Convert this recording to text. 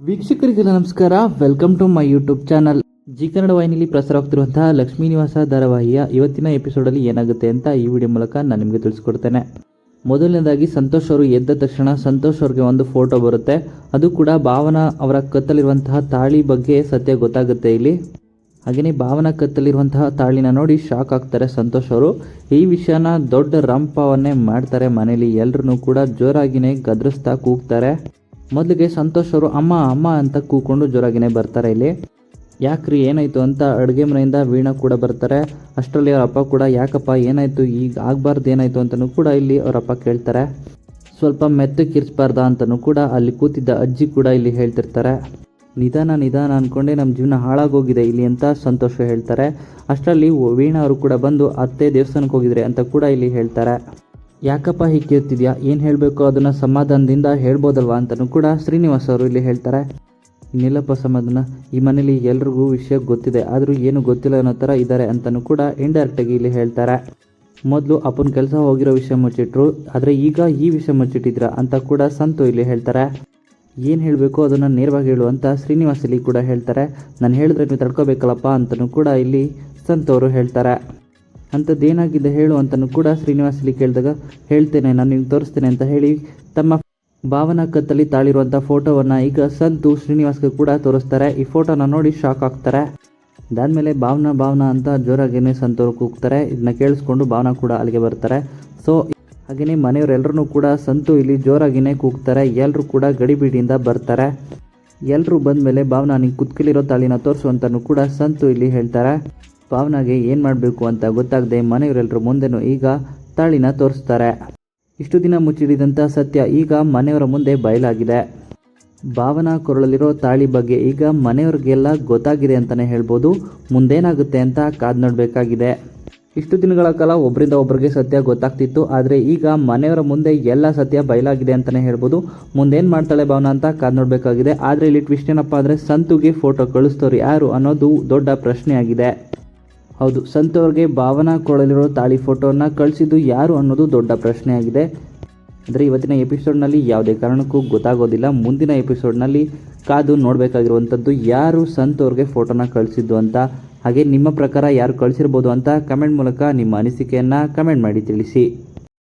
ವೀಕ್ಷಕರಿಗೆ ನಮಸ್ಕಾರ. Welcome to my YouTube channel Zee Kannada ವಾಹಿನಿಯಲ್ಲಿ ಪ್ರಸಾರವಾಗ್ತಿರುವಂತಹ ಲಕ್ಷ್ಮೀ ನಿವಾಸ ಧಾರಾವಾಹಿಯ ಇವತ್ತಿನ ಎಪಿಸೋಡಲ್ಲಿ ಏನಾಗುತ್ತೆ ಅಂತ ಈ ವಿಡಿಯೋ ಮೂಲಕ ನಾನು ನಿಮಗೆ ತಿಳಿಸ್ಕೊಡ್ತೇನೆ. ಮೊದಲನೇದಾಗಿ ಸಂತೋಷ್ ಅವರು ಎದ್ದ ತಕ್ಷಣ ಸಂತೋಷ್ ಅವ್ರಿಗೆ ಒಂದು ಫೋಟೋ ಬರುತ್ತೆ. ಅದು ಕೂಡ ಭಾವನಾ ಅವರ ಕತ್ತಲಿರುವಂತಹ ತಾಳಿ ಬಗ್ಗೆ ಸತ್ಯ ಗೊತ್ತಾಗುತ್ತೆ ಇಲ್ಲಿ. ಹಾಗೆಯೇ ಭಾವನಾ ಕತ್ತಲಿರುವಂತಹ ತಾಳಿನ ನೋಡಿ ಶಾಕ್ ಆಗ್ತಾರೆ ಸಂತೋಷ್ ಅವರು. ಈ ವಿಷಯನ ದೊಡ್ಡ ರಂಪವನ್ನೇ ಮಾಡ್ತಾರೆ ಮನೇಲಿ. ಎಲ್ಲರೂ ಕೂಡ ಜೋರಾಗಿನೇ ಗದರಿಸ್ತಾ ಕೂಗ್ತಾರೆ. ಮೊದಲಿಗೆ ಸಂತೋಷ್ ಅವರು ಅಮ್ಮ ಅಮ್ಮ ಅಂತ ಕೂಕೊಂಡು ಜೋರಾಗಿನೇ ಬರ್ತಾರೆ ಇಲ್ಲಿ. ಯಾಕ್ರಿ ಏನಾಯ್ತು ಅಂತ ಅಡುಗೆ ಮನೆಯಿಂದ ವೀಣಾ ಕೂಡ ಬರ್ತಾರೆ. ಅಷ್ಟರಲ್ಲಿ ಅವ್ರ ಅಪ್ಪ ಕೂಡ, ಯಾಕಪ್ಪ ಏನಾಯ್ತು? ಈಗ ಆಗಬಾರ್ದು ಏನಾಯ್ತು? ಅಂತಲೂ ಕೂಡ ಇಲ್ಲಿ ಅವರಪ್ಪ ಕೇಳ್ತಾರೆ. ಸ್ವಲ್ಪ ಮೆತ್ತಕ್ಕಿರಿಸ್ಬಾರ್ದಾ ಅಂತಲೂ ಕೂಡ ಅಲ್ಲಿ ಕೂತಿದ್ದ ಅಜ್ಜಿ ಕೂಡ ಇಲ್ಲಿ ಹೇಳ್ತಿರ್ತಾರೆ. ನಿಧಾನ ನಿಧಾನ ಅಂದ್ಕೊಂಡೆ ನಮ್ಮ ಜೀವನ ಹಾಳಾಗೋಗಿದೆ ಇಲ್ಲಿ ಅಂತ ಸಂತೋಷ ಹೇಳ್ತಾರೆ. ಅಷ್ಟರಲ್ಲಿ ವೀಣಾ ಅವರು ಕೂಡ ಬಂದು, ಅತ್ತೆ ದೇವಸ್ಥಾನಕ್ಕೆ ಹೋಗಿದ್ರೆ ಅಂತ ಕೂಡ ಇಲ್ಲಿ ಹೇಳ್ತಾರೆ. ಯಾಕಪ್ಪ ಹೀಗೆ ಕೇಳ್ತಿದ್ಯಾ? ಏನು ಹೇಳಬೇಕು? ಅದನ್ನು ಸಮಾಧಾನದಿಂದ ಹೇಳ್ಬೋದಲ್ವಾ ಅಂತಲೂ ಕೂಡ ಶ್ರೀನಿವಾಸ ಅವರು ಇಲ್ಲಿ ಹೇಳ್ತಾರೆ. ಇನ್ನಿಲ್ಲಪ್ಪ ಸಮಾಧಾನ? ಈ ಮನೇಲಿ ಎಲ್ರಿಗೂ ವಿಷಯ ಗೊತ್ತಿದೆ, ಆದರೂ ಏನು ಗೊತ್ತಿಲ್ಲ ಅನ್ನೋ ಥರ ಇದ್ದಾರೆ ಅಂತಲೂ ಕೂಡ ಇಂಡೈರೆಕ್ಟಾಗಿ ಇಲ್ಲಿ ಹೇಳ್ತಾರೆ. ಮೊದಲು ಅಪ್ಪನ ಕೆಲಸ ಹೋಗಿರೋ ವಿಷಯ ಮುಚ್ಚಿಟ್ರು, ಆದರೆ ಈಗ ಈ ವಿಷಯ ಮುಚ್ಚಿಟ್ಟಿದ್ರ ಅಂತ ಕೂಡ ಸಂತು ಇಲ್ಲಿ ಹೇಳ್ತಾರೆ. ಏನು ಹೇಳಬೇಕು? ಅದನ್ನು ನೇರವಾಗಿ ಹೇಳು ಅಂತ ಶ್ರೀನಿವಾಸ ಇಲ್ಲಿ ಕೂಡ ಹೇಳ್ತಾರೆ. ನಾನು ಹೇಳಿದ್ರೆ ನೀವು ತಡ್ಕೋಬೇಕಲ್ಲಪ್ಪ ಅಂತಲೂ ಕೂಡ ಇಲ್ಲಿ ಸಂತು ಅವರು ಹೇಳ್ತಾರೆ. ಅಂಥದ್ದೇನಾಗಿದೆ ಹೇಳು ಅಂತಲೂ ಕೂಡ ಶ್ರೀನಿವಾಸ್ ಇಲ್ಲಿ ಕೇಳಿದಾಗ ಹೇಳ್ತೇನೆ, ನಾನು ನಿಮ್ಗೆ ತೋರಿಸ್ತೇನೆ ಅಂತ ಹೇಳಿ ತಮ್ಮ ಭಾವನಾ ಕತ್ತಲ್ಲಿ ತಾಳಿರುವಂಥ ಫೋಟೋವನ್ನು ಈಗ ಸಂತು ಶ್ರೀನಿವಾಸ್ಗೆ ಕೂಡ ತೋರಿಸ್ತಾರೆ. ಈ ಫೋಟೋನ ನೋಡಿ ಶಾಕ್ ಆಗ್ತಾರೆ. ಅದಾದಮೇಲೆ ಭಾವನಾ ಭಾವನಾ ಅಂತ ಜೋರಾಗೇನೆ ಸಂತೋರು ಕೂಗ್ತಾರೆ. ಇದನ್ನ ಕೇಳಿಸ್ಕೊಂಡು ಭಾವನಾ ಕೂಡ ಅಲ್ಲಿಗೆ ಬರ್ತಾರೆ. ಸೊ ಹಾಗೆಯೇ ಮನೆಯವರೆಲ್ಲರೂ ಕೂಡ ಸಂತು ಇಲ್ಲಿ ಜೋರಾಗಿನೇ ಕೂಗ್ತಾರೆ. ಎಲ್ಲರೂ ಕೂಡ ಗಡಿಬಿಡಿಯಿಂದ ಬರ್ತಾರೆ. ಎಲ್ಲರೂ ಬಂದ ಮೇಲೆ ಭಾವನಾ ನಿಂಗೆ ಕುತ್ಕಲಿರೋ ತಾಳಿನ ತೋರಿಸು ಕೂಡ ಸಂತು ಇಲ್ಲಿ ಹೇಳ್ತಾರೆ. ಭಾವನಾಗೆ ಏನು ಮಾಡಬೇಕು ಅಂತ ಗೊತ್ತಾಗದೆ ಮನೆಯವರೆಲ್ಲರೂ ಮುಂದೆನೂ ಈಗ ತಾಳಿನ ತೋರಿಸ್ತಾರೆ. ಇಷ್ಟು ದಿನ ಮುಚ್ಚಿಡಿದಂಥ ಸತ್ಯ ಈಗ ಮನೆಯವರ ಮುಂದೆ ಬಯಲಾಗಿದೆ. ಭಾವನಾ ಕೊರಳಲ್ಲಿರೋ ತಾಳಿ ಬಗ್ಗೆ ಈಗ ಮನೆಯವ್ರಿಗೆಲ್ಲ ಗೊತ್ತಾಗಿದೆ ಅಂತಲೇ ಹೇಳ್ಬೋದು. ಮುಂದೇನಾಗುತ್ತೆ ಅಂತ ಕಾದು ನೋಡಬೇಕಾಗಿದೆ. ಇಷ್ಟು ದಿನಗಳ ಕಾಲ ಒಬ್ಬರಿಂದ ಒಬ್ಬರಿಗೆ ಸತ್ಯ ಗೊತ್ತಾಗ್ತಿತ್ತು, ಆದರೆ ಈಗ ಮನೆಯವರ ಮುಂದೆ ಎಲ್ಲ ಸತ್ಯ ಬಯಲಾಗಿದೆ ಅಂತಲೇ ಹೇಳ್ಬೋದು. ಮುಂದೇನು ಮಾಡ್ತಾಳೆ ಭಾವನಾ ಅಂತ ಕಾದು ನೋಡಬೇಕಾಗಿದೆ. ಆದರೆ ಇಲ್ಲಿ ಟ್ವಿಸ್ಟ್ ಏನಪ್ಪ ಅಂದರೆ ಸಂತುಗೆ ಫೋಟೋ ಕಳಿಸ್ತವ್ರು ಯಾರು ಅನ್ನೋದು ದೊಡ್ಡ ಪ್ರಶ್ನೆಯಾಗಿದೆ. ಹೌದು ಸಂತವ್ರಿಗೆ ಭಾವನಾ ಕೊಡಲಿರೋ ತಾಳಿ ಫೋಟೋನ ಕಳಿಸಿದ್ದು ಯಾರು ಅನ್ನೋದು ದೊಡ್ಡ ಪ್ರಶ್ನೆಯಾಗಿದೆ. ಅಂದರೆ ಇವತ್ತಿನ ಎಪಿಸೋಡ್ನಲ್ಲಿ ಯಾವುದೇ ಕಾರಣಕ್ಕೂ ಗೊತ್ತಾಗೋದಿಲ್ಲ. ಮುಂದಿನ ಎಪಿಸೋಡ್ನಲ್ಲಿ ಕಾದು ನೋಡಬೇಕಾಗಿರುವಂಥದ್ದು ಯಾರು ಸಂತವ್ರಿಗೆ ಫೋಟೋನ ಕಳಿಸಿದ್ದು ಅಂತ. ಹಾಗೆ ನಿಮ್ಮ ಪ್ರಕಾರ ಯಾರು ಕಳಿಸಿರ್ಬೋದು ಅಂತ ಕಮೆಂಟ್ ಮೂಲಕ ನಿಮ್ಮ ಅನಿಸಿಕೆಯನ್ನು ಕಮೆಂಟ್ ಮಾಡಿ ತಿಳಿಸಿ.